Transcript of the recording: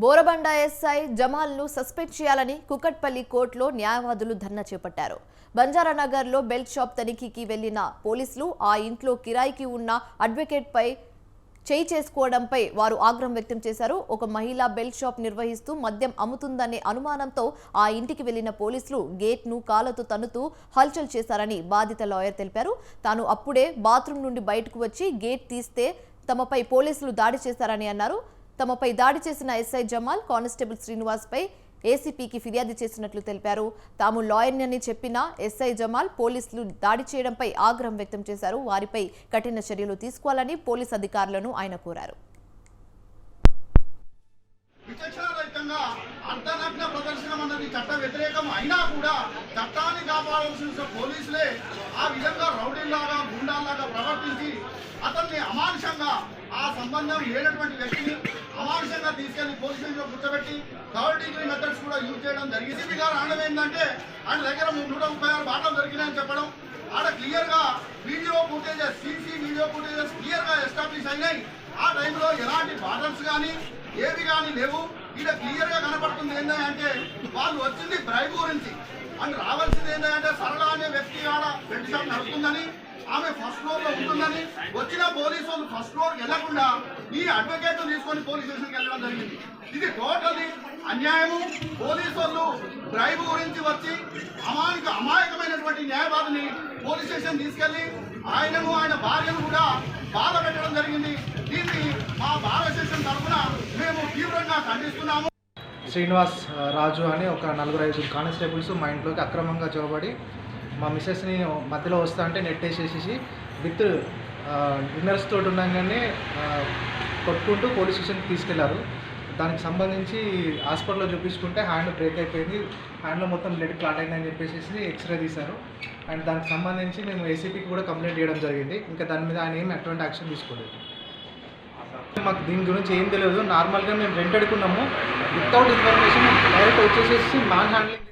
Borabanda SI జమాల్ను suspend చేయాలని కుకట్పల్లి కోర్టులో న్యాయవాదులు ధర్నా చేపట్టారు. బంజారానగర్లో బెల్ట్ షాప్ తనిఖీకి వెళ్ళిన పోలీసులు ఆ ఇంట్లో కిరాయికి ఉన్న అడ్వకేట్పై చేయి చేసుకోవడంపై వారు ఆగ్రహం వ్యక్తం చేశారు. ఒక మహిళ బెల్ట్ షాప్ నిర్వహిస్తూ మద్యం అమ్ముతుందనే అనుమానంతో ఆ ఇంటికి వెళ్ళిన పోలీసులు గేట్ను కాలతో తన్నుతూ హల్చల్ చేశారని బాధిత లాయర్ తెలిపారు. తాను అప్పుడే బాత్రూమ్ నుండి బయటకు వచ్చి గేట్ తీస్తే తమపై పోలీసులు దాడి చేశారని అన్నారు. తమపై దాడి చేసిన ఎస్ఐ జమాల్ కానిస్టేబుల్ శ్రీనివాస్పై ఏసీపీకి ఫిర్యాదు చేసినట్లు తెలిపారు. తాము లాయర్ని చెప్పిన ఎస్ఐ జమాల్ పోలీసులు దాడి చేయడంపై ఆగ్రహం వ్యక్తం చేశారు. వారిపై కఠిన చర్యలు తీసుకోవాలని పోలీస్ అధికారులను ఆయన కోరారు. విచక్షణరహితంగా అర్ధనగ్న ప్రదర్శనం అన్నది చట్ట వ్యతిరేకం అయినా కూడా చట్టాన్ని కాపాడాల్సిన పోలీసులే ఆ విధంగా రౌడీల్లాగా గుండాల్లాగా ప్రవర్తించి అతన్ని అమానుషంగా సంబంధం లేనటువంటి వ్యక్తిని అమానుషంగా తీసుకెళ్ళి పోలీస్ స్టేషన్లో కూర్చోబెట్టి థర్డ్ డిగ్రీ మెథడ్స్ కూడా యూజ్ చేయడం జరిగింది. సిపి గారు అనడం ఏంటంటే ఆయన దగ్గర నూట ముప్పై ఆరు బాటలు దొరికినాయని చెప్పడం. ఆడ క్లియర్గా video footages CC video footages క్లియర్గా ఎస్టాబ్లిష్ అయినాయి. ఆ టైంలో ఎలాంటి బాటల్స్ కానీ ఏవి కానీ లేవు. ఇక్కడ క్లియర్గా కనపడుతుంది ఏంటంటే వాళ్ళు వచ్చింది బ్రైబ్ గురించి. అండ్ రావాల్సింది ఏంటంటే సరళ అనే వ్యక్తి ఆడ బెడ్ షాప్ నడుపుతుందని ఆమె ఫస్ట్ ఫ్లోర్లో ఉంటుందని వచ్చిన పోలీసు వాళ్ళు ఫస్ట్ ఫ్లోర్ వెళ్ళకుండా ఈ అడ్వకేట్ తీసుకొని పోలీస్ స్టేషన్కి వెళ్ళడం జరిగింది. ఇది టోటల్లీ అన్యాయము. పోలీసు వాళ్ళు డ్రైవ్ గురించి వచ్చి అమాయక అమాయకమైనటువంటి న్యాయవాదిని పోలీస్ స్టేషన్ తీసుకెళ్ళి ఆయనను ఆయన భార్యను కూడా బాధ పెట్టడం జరిగింది. దీన్ని మా బార్ స్టేషన్ తరఫున మేము తీవ్రంగా ఖండిస్తున్నాము. శ్రీనివాస్ రాజు అని ఒక నలుగురు ఐదు కానిస్టేబుల్స్ మా ఇంట్లోకి అక్రమంగా చొరబడి మా మిస్సెస్ని మధ్యలో వస్తా అంటే నెట్ వేసేసేసి విత్ డిన్నర్స్ తోటి ఉండగానే కొట్టుకుంటూ పోలీస్ స్టేషన్కి తీసుకెళ్ళారు. దానికి సంబంధించి హాస్పిటల్లో చూపించుకుంటే హ్యాండ్ బ్రేక్ అయిపోయింది. హ్యాండ్లో మొత్తం బ్లడ్ క్లాట్ అయిందని చెప్పేసి ఎక్స్రే తీశారు. అండ్ దానికి సంబంధించి మేము ఏసీపీకి కూడా కంప్లైంట్ చేయడం జరిగింది. ఇంకా దాని మీద ఆయన ఏం ఎటువంటి యాక్షన్ తీసుకోలేదు. మాకు దీని గురించి ఏం తెలియదు. నార్మల్గా మేము రెంట్ అడుకున్నాము వితౌట్ ఇన్ఫర్మేషన్ డైరెక్ట్ వచ్చేసేసి మ్యాన్ హ్యాండ్లింగ్